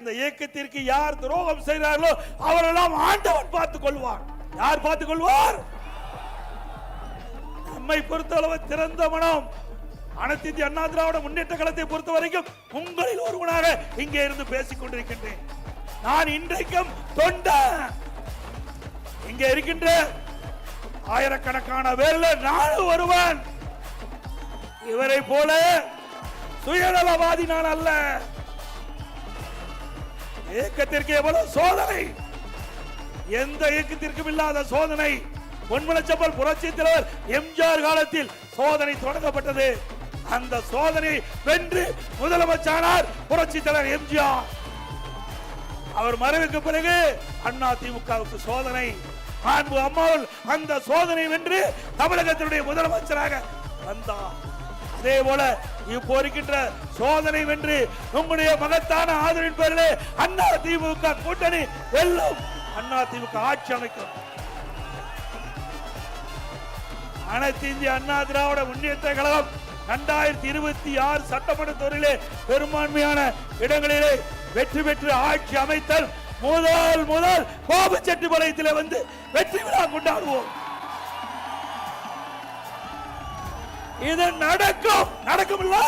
இந்த இயக்கத்திற்கு யார் துரோகம் செய்கிறார்களோ அவரெல்லாம் ஆண்டவன் பார்த்துக் கொள்வார் யார் பார்த்துக் கொள்வார் நம்மை பொறுத்தளவு திறந்த மனம். அனைத்து இந்திய அண்ணா திராவிட முன்னேற்ற கழகத்தை பொறுத்த வரைக்கும் உங்களில் ஒருவனாக இங்கே இருந்து பேசிக் கொண்டிருக்கின்றேன். நான் இன்றைக்கும் தொண்ட. இங்கே இருக்கின்ற ஆயிரக்கணக்கான பேர்ல நானும் ஒருவன். இவரை போல சுயநலவாதி நான் அல்ல. இயக்கத்திற்கு எவ்வளவு சோதனை? எந்த இயக்கத்திற்கும் இல்லாத சோதனை. பொன்மலச்சப்பல் புரட்சி தலைவர் எம்ஜிஆர் காலத்தில் சோதனை தொடங்கப்பட்டது. அந்த சோதனை வென்று முதலமைச்சரானார் புரட்சி தலைவர் எம்ஜிஆர். அவர் மறைவுக்கு பிறகு அண்ணா திமுகவுக்கு சோதனை. அன்பு அம்மாவில் அந்த சோதனை வென்று தமிழகத்தினுடைய முதலமைச்சராக வந்தார். அதே போல இப்போ இருக்கின்ற சோதனை வென்று உங்களுடைய மகத்தான ஆதரவின் பேரிலே அண்ணா திமுக கூட்டணி வெல்லும் அண்ணா திமுக ஆட்சி அமைக்கும். அனைத்து இந்திய அண்ணா திராவிட முன்னேற்ற கழகம் இரண்டாயிரத்தி இருபத்தி ஆறு சட்டமன்ற தேர்தலிலே பெரும்பான்மையான இடங்களிலே வெற்றி பெற்று ஆட்சி அமைத்தல் முதல் முதல் கோபச்செட்டிப்பாளையத்திலே வந்து வெற்றி விழா கொண்டாடுவோம். இது நடக்கும். நடக்கும் இல்லை